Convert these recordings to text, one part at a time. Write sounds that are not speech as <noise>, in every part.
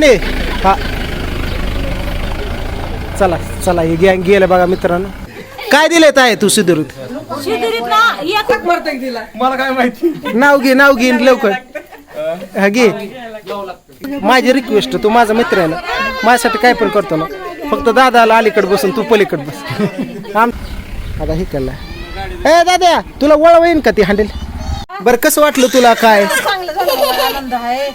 नाही हा. चला चला हे गॅंग गेलं बघा मित्रांनो. काय दिले आहे तू मला काय माहिती? नाव घे नाव घे लवकर. हा घे. माझी रिक्वेस्ट तू माझा मित्र आहे ना माझ्यासाठी काय पण करतो ना फक्त दादाला अलीकडे बसून तू पलीकडे बस. आम आता हे केलं ए दादा तुला वळव येईन का ती हँडल बरं कसं वाटलं तुला काय? चांगलं झालं मला आनंद आहे.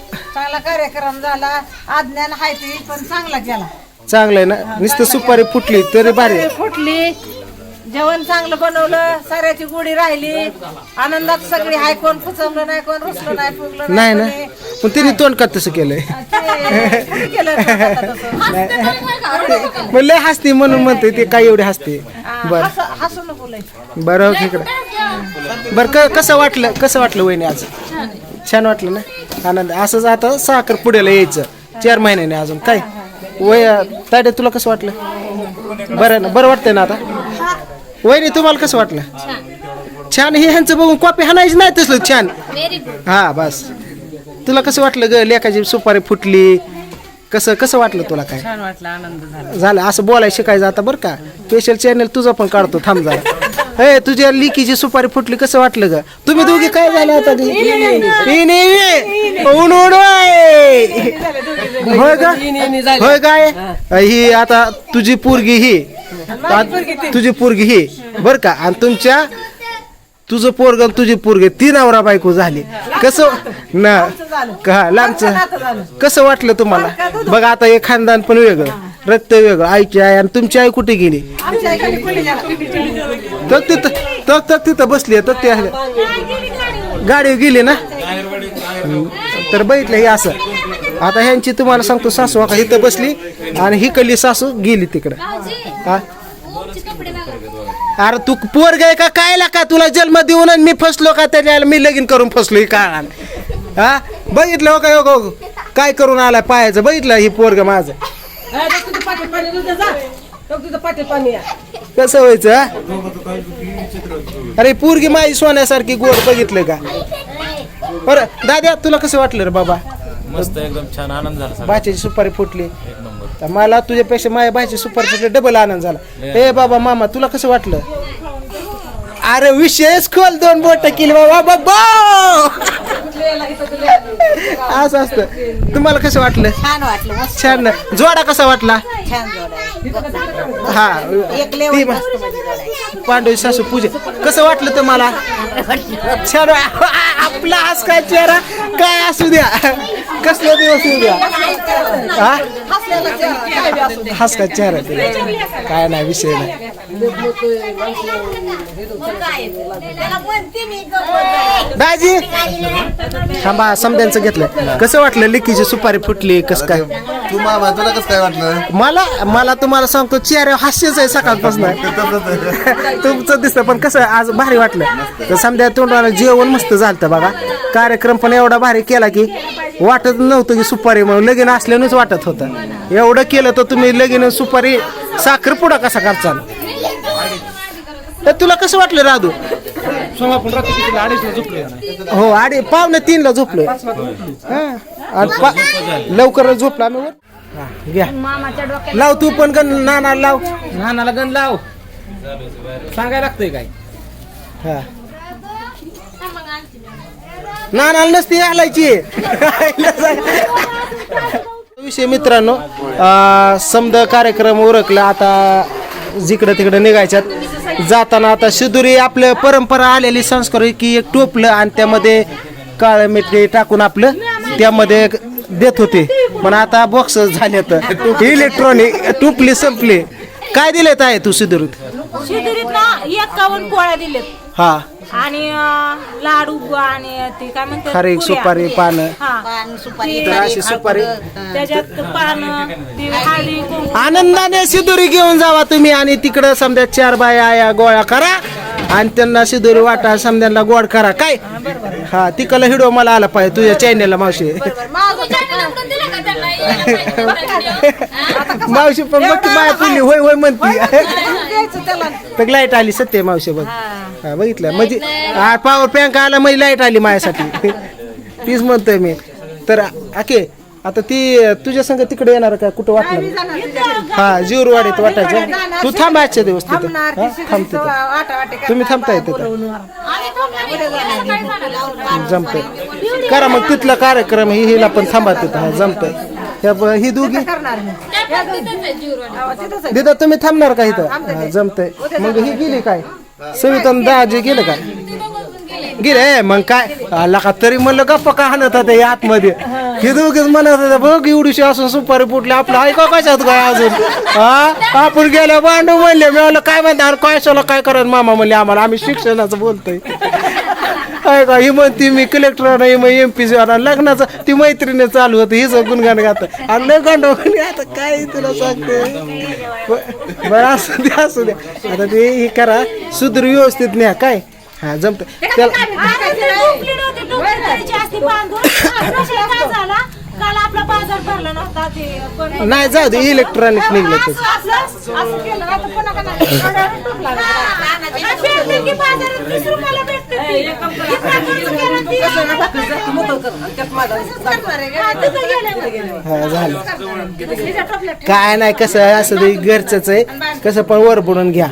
चांगला कार्यक्रम झाला अज्ञान आहे ती पण चांगला केला. चांगलं आहे ना नुसतं सुपारी फुटली तरी भारी. आहे. फुटली जेवण चांगलं बनवलं साऱ्याची गोडी राहिली आनंदात सगळी हाय कोण फुचवलं नाही कोण रुसलं नाही फुगलं नाही ना? कोणी. पण तिने तोंड का तसं केलंय ते कोणी केलं आता तसं? मग लय हसते म्हणून म्हणते ते काय एवढे हसते? बर. हसू- हसू नको लय. बरं इकडं. बरं क कसं वाटलं कसं वाटलं वहिनी आज? छान वाटलं ना? आनंद. असंच आता साखर पुढेला यायचं. चार महिन्याने अजून. काय? वय ताडे तुला कसं वाटलं? बरं ना? बरं वाटतंय ना आता? वहिनी तुम्हाला कसं वाटलं? छान. हे ह्यांचं बघून कॉपी हाणायची नाही तसलं छान. हा बस. तुला कसं वाटलं ग? लेखाची सुपारी फुटली. कसं कसं वाटलं तुला काय? छान वाटलं आनंद झाला. झालं. असं बोलायला शिकायचं आता बरं का? स्पेशल चॅनल तुझं पण काढतो. थांब जरा. हे तुझ्या लिकीची सुपारी फुटली कसं वाटलं ग? तुम्ही दोघी काय झालं आता ग? इन, इन. ऊन, ऊन, ओय. होय का होय काय ही. आता तुझी पोरगी ही. तुझी पोरगी ही. बर का? आणि तुमच्या तुझं पोरग आणि तुझी पोरगी ती नवरा बायको झाली. कसं ना का लांबचं कसं वाटलं तुम्हाला? बघा आता हे खानदान पण वेगळं. रक्त वेगळं आईची आई आणि तुमची आई कुठे गेली? तर तिथं तर तर तिथं बसली आहे, तर ते गाडी गेली ना. तर बघितलं हे असं. आता ह्यांची तुम्हाला सांगतो सासू आता इथं बसली आणि ही कल्ली सासू गेली तिकडं. हा? अरे तू पोरग आहे का? काय का? तुला जन्म देऊन आणि मी फसलो का? त्याच्या मी लगीन करून फसलो ही काळान हा? बघितलं हो का? हो का? काय करून आलाय पायाचं? बघितलं ही पोरग माझं. कसं व्हायचं हा? अरे पोरगी माझी सोन्यासारखी गोड बघितलं का? बरं दाद्या तुला कसं वाटलं रे बाबा? मस्त एकदम छान आनंद झाला भाच्याची सुपारी फुटली. तर मला तुझ्यापेक्षा माझ्या भाची सुपारी डबल आनंद झाला. ए बाबा मामा तुला कसं वाटलं? अरे विशेष खोल दोन बोट केली बाबा बाबा असं असतं. तुम्हाला कसं वाटलं? छान वाटलं मस्त छान ना. जोडा कसा वाटला? छान जोड आहे. हा. एक ती लेवल मा- मस्त मध्ये जोड आहे पांडवी सासू पूजे. कसं वाटलं तुम्हाला? चेहरा. आपला आज काय चेहरा? काय असू द्या. कसला दिवस येऊ द्या. हा? काय काय चेहरा ते काय नाही विषय नाही. दाजी थांबा समद्यांचं घेतलं कसं वाटलं लिकीची सुपारी फुटली कसं काय? तू मामा तुला कसं काय वाटलं? मला मला तुम्हाला सांगतो चेहऱ्यावर हास्यच आहे सकाळपासून. <laughs> तुमचं दिसतं पण कसं आज भारी वाटलं. तर समजा तोंडाला जेवण मस्त झालं बघा. कार्यक्रम पण एवढा भारी केला की वाटत नव्हतं की सुपारी म्हणून. लगीन असल्यानंच वाटत होतं. एवढं केलं तर तुम्ही लगीन सुपारी साखर पुडा कसा करचाल? तर तुला कसं वाटलं राधू? सोमा आपण रात्री कितीला अडीचला झोपलोय ना हो आडे पावणे तीनला झोपलोय. हा. आणि पा- लवकर झोपला आम्ही वर. हा, घ्या. लाव तू पण गण नाना लाव. नानाला गण लाव. सांगायला लागतंय काय? हा. नानाला नसती घालायची विषय मित्रांनो समद कार्यक्रम उरकला. आता जिकडं तिकडं निघायच्यात. जाताना आता शिदुरी आपलं परंपरा आलेली संस्कृती की एक टोपलं आणि त्यामध्ये काळं मीठ टाकून आपलं त्यामध्ये देत होते. पण आता बॉक्स झाले तर इलेक्ट्रॉनिक टोपली संपली. काय दिलेत आहे तू सिद्धूरीत शिदुरीत? ना एकावन्न पोळ्या दिलेत. हा. आणि अं, लाडू आणि ते काय म्हणतात खारीक, पुऱ्या. सुपारी, पानं. हा. पान सुपारी तर अशी सुपारी. त्याच्यात पानं ते कुंकू आनंदाने शिदोरी घेऊन जावा तुम्ही आणि तिकडं समजा चार बाया या गोळा करा. आणि त्यांना शिदोरी वाटा समद्यांना गोड करा. काय? हा तिकडला हिडो मला आला पाहिजे तुझ्या चॅनेलला मावशी. मावशी पण बघ की माया पुली होय होय म्हणती. तर लाइट आली सत्य मावशी बघ. हा. बघितलं. म्हणजे पॉवर पॅन्क आला म्हणजे लाइट आली माझ्यासाठी. <laughs> तीच म्हणतोय मी. तर आके आता ती तुझ्या संग तिकडे येणार का? कुठं वाटणार हा जीवरवाडीत वाटायचं. तू थांब आजच्या दिवस तिथे. हा? थांब तिथं तुम्ही थांबताय तिथं. जमतंय. करा मग तिथला कार्यक्रम ही हिला पण थांबा तिथं. हा जमतंय. ही दोघी. दिदा तुम्ही थांबणार का इथं? हा, जमतंय. मग ही गेली काय? सविता दाजी गेलं काय गेले मग काय? आला का तरी म्हणलं गप्पा का हाणत होते या आतमध्ये? हे दोघेच म्हणत होते बघ एवढीशी असून सुपारी फुटली आपलं ऐका कशात काय अजून? हा? आपण गेल्या बांडू म्हणले मी म्हणलं काय म्हणते अरे काय काय करत मामा म्हणले आम्हाला? आम्ही शिक्षणाचं बोलतोय. काय का ही म्हणती मी कलेक्टर नाही मग एम पी लग्नाचं ती मैत्रीने चालू होतं हिचं गुणगान गात आणि लय आता काय तुला सांगते बरं असू द्या असू द्या आता ते हे करा सुधर व्यवस्थित न्या काय हा जमत त्याला काल आपला बाजार भरला नव्हता ते नाही जाऊ दे इलेक्ट्रॉनिक निघलं ते. असं केलं ना तर कोणाला नाही. आणि भेटलं की बाजारात वीस रुपयाला भेटतं ते. इतका खर्च केला ती. हा, तिथं गेले. हा झालं. काय नाही कसं आहे, असं ते घरचंच आहे. कसं पण वर बुडून घ्या.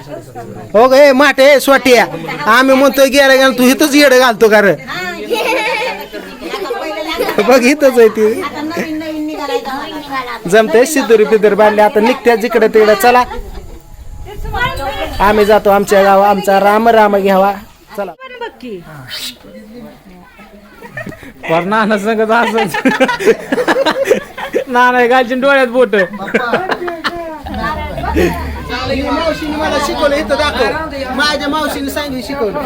हो गे माटे स्वाटिया. आम्ही म्हणतो गेला गेला तू इथंच येड घालतो का रे? बघ इथंच आहे ती. जमते सिद्धुरी पिद्धुरी बांधले. आता निघत्या जिकडे तिकडे चला. आम्ही जातो आमच्या गाव आमचा राम राम घ्यावा. चला. पर नाना सांगत असं. नाना घालशील डोळ्यात बोट. मावशीने मला शिकवलं इथं दाखव माझ्या मावशीने सांगितलं शिकवलं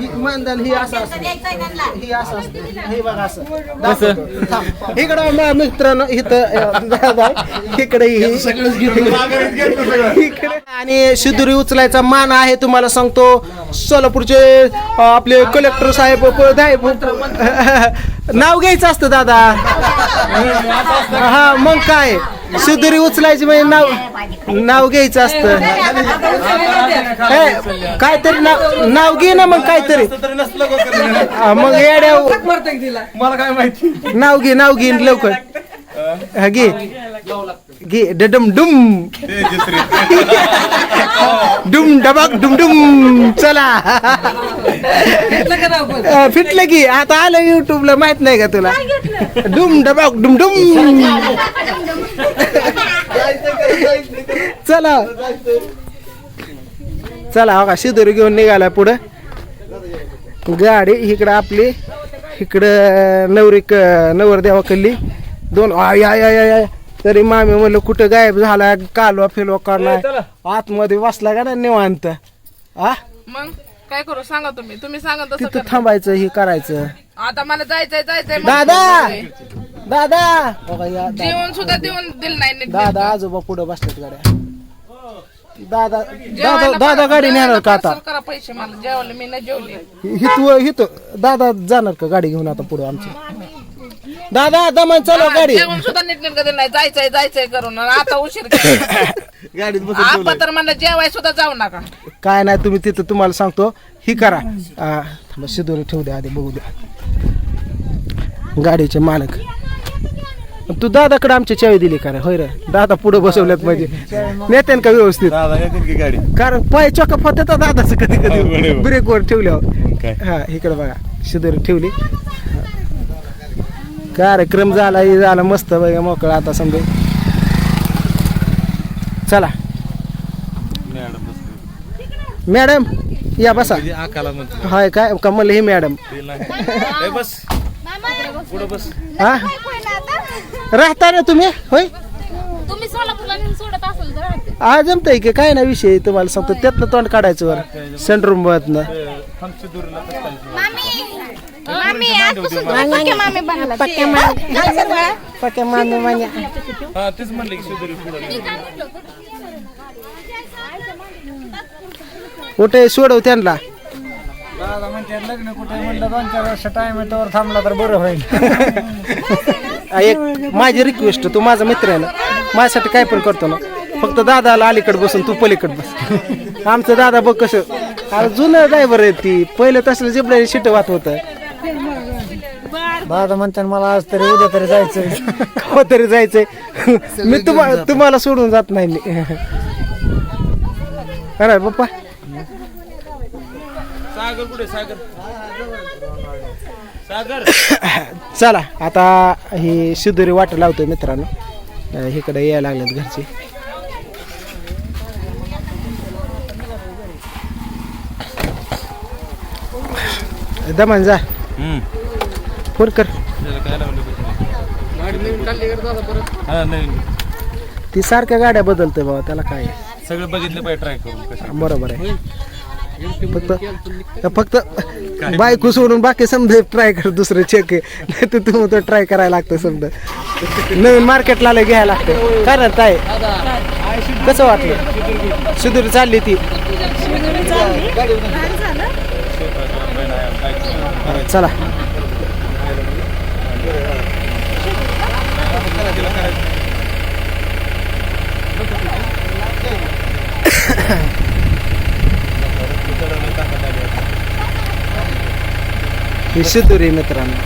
ही मानधन ही असं असतं ही असं असतं हे बघा असं दाखवतो. थांब. इकडं मा- मित्रांनो इथं अं, दादा इकडे ही- इकडे आणि शिदुरी उचलायचा मान आहे तुम्हाला सांगतो सोलापूरचे आपले कलेक्टर साहेब नाव घ्यायचं असतं दादा हा मग काय शिदुरी उचलायची म्हणजे नाव नाव घ्यायचं असतं. हे, काहीतरी नाव नाव घे ना मग काहीतरी. मग येड्या मला काय माहिती? नाव घे नाव घे लवकर. घे. घे. डडम डुम. डुम डबाक डुम डुम. चला. अं, फिटलं की. आता आलं युट्यूबला माहीत नाही का तुला? डुम डबाक डुम डुम. चला. चला हो का. शिदोरी घेऊन निघाला पुढं. गाडी इकडं आपली. इकडं नवरी क- कल्ली दोन आय आय आय आय आय. तरी मामी म्हणलं कुठं गायब झाला कालवा फिलवा काढलाय आतमध्ये बसला का ना निवांत? आ? मग काय करू सांगा तुम्ही. तुम्ही सांगा तसं तिथं कर. थांबायचं हे करायचं. आता मला जायचंय जायचंय दादा! जायचंय. दादा! बघा या दा- जेवण सुद्धा देऊन दिलं नाही नीट. दादा आजोबा पुढे बसतात गाड्या. दादा दादा जेवायला दादा पण- गाडी नेणार का आता? parcel करा पैसे मला. जेवले मी नाही जेवले. हिथू हिथं. दादा जाणार का गाडी घेऊन आता पुढे आमची? दादा दमान चालव गाडी. जेवण सुद्धा नीट नीट दिलं नाही जायचंय जायचंय करून. आणि आता उशीर. <laughs> गाडीत बसून आपा तर म्हणलं जेवाय सुद्धा जाऊ नका. काय नाही तुम्ही तिथं तुम्हाला सांगतो ही करा. आ, थांबा शिदोरी ठेवू द्या आधी बघू द्या. गाडीचे मालक. तू दादाकडे आमची चावी दिली का रे? होय रे. दादा पुढे बसवल्यात म्हणजे. नेत्यान का व्यवस्थित? दादा येतील की गाडी? कारण पाय चॉकअप होते तर दादाच कधी अवघड आहे कधी. ब्रेकवर ठेवल्यावर. काय? हा इकडे बघा. शिदोरी ठेवली. कार्यक्रम झाला हे झाला मस्त बघा मोकळा आता समजा. चला. मॅडम या बसा. आकाला म्हणतो. हाय काय का म्हणलं हे मॅडम. बस. पुढं बस. हा? राहता ना तुम्ही? होय? तुम्ही सोलापूरला नेऊन सोडत असेल तर राहते. हा जमतंय की काय ना विषय तुम्हाला सांगतो. त्यातनं तोंड काढायचं वर. सेंटर मधनं मामी! आजपासून पक्के मामी बनला पक्के मामी मान्या हा तेच म्हणलं की पुढं कुठे सोडव त्यांना. दादा म्हणते लग्न कुठे म्हणलं दोन चार वर्ष टाइम आहे तोवर थांबला तर बरं होईल. <laughs> एक माझी रिक्वेस्ट तू माझा मित्र आहे ना माझ्यासाठी काय पण करतो ना फक्त दादाला अलीकडे बसून तू पलीकडे बस. आमचं दादा बघ कसं अरे जुनं ड्रायव्हर आहे ती पहिलं तसलं जिबल्याने शिट वात होतं. दादा म्हणते मला आज तरी उद्या तरी जायचं <laughs> कवा तरी जायचंय. मी तुम्हाला तुम्हाला सोडून जात नाही मी. अरे बाप्पा सागर कुठे सागर. सागर. <coughs> चला आता ही शिदोरी वाट लावतोय मित्रांनो. अं, इकडे यायला लागलेत घरचे. दमान जा. फोन कर. ती सारख्या गाड्या बदलते बाबा त्याला काय सगळं बघितलं पाहिजे ट्राय करून बरोबर आहे. फक्त फक्त बायको सोडून बाकी समजा ट्राय कर दुसरं चेक आहे नाही तर तुम्ही तो ट्राय करायला लागतं समजा. नवीन मार्केटला आलं घ्यायला लागतं. काय ना काय कसं वाटलं? सुधीर चालली ती. चला. हा, चला ही शिदुरी मित्रांनो.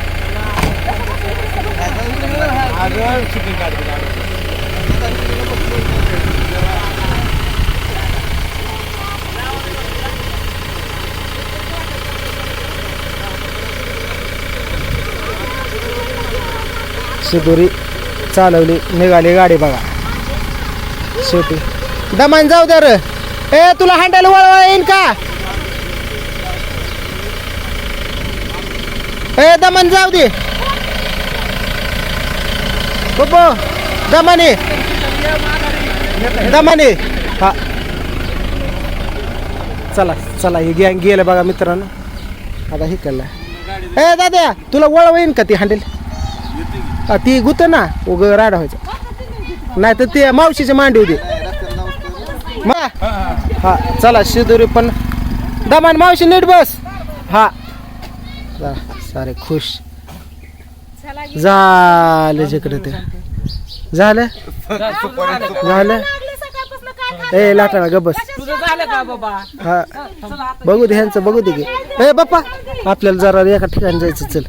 शिदुरी चालवली निघाली गाडी बघा. शेवटी. दमान जाऊ दे रे. ए तुला हांडायला वळवा येईन का? ए दमन जाऊ दे. बब्बो दमाने. दमाने. हा. चला चला हे गेलं बघा मित्रांनो. आता हे केलं. ए दादा तुला वळवा येईन का ती हांडेल? हा ती गुत ना उग राडा व्हायचं. नाही तर ते मावशीची मांडी होती. मा. हा चला शिदुरी पण. दमान मावशी नीट बस. हा. चला, सारे खुश. झालं जिकडे ते. झालं? झालं? ए लाटा ग बस. तुझं झालं का बाबा हा. बघू दे ह्यांचं बघू दे की. ए बाप्पा. आपल्याला जरा एका ठिकाणी जायचं चल.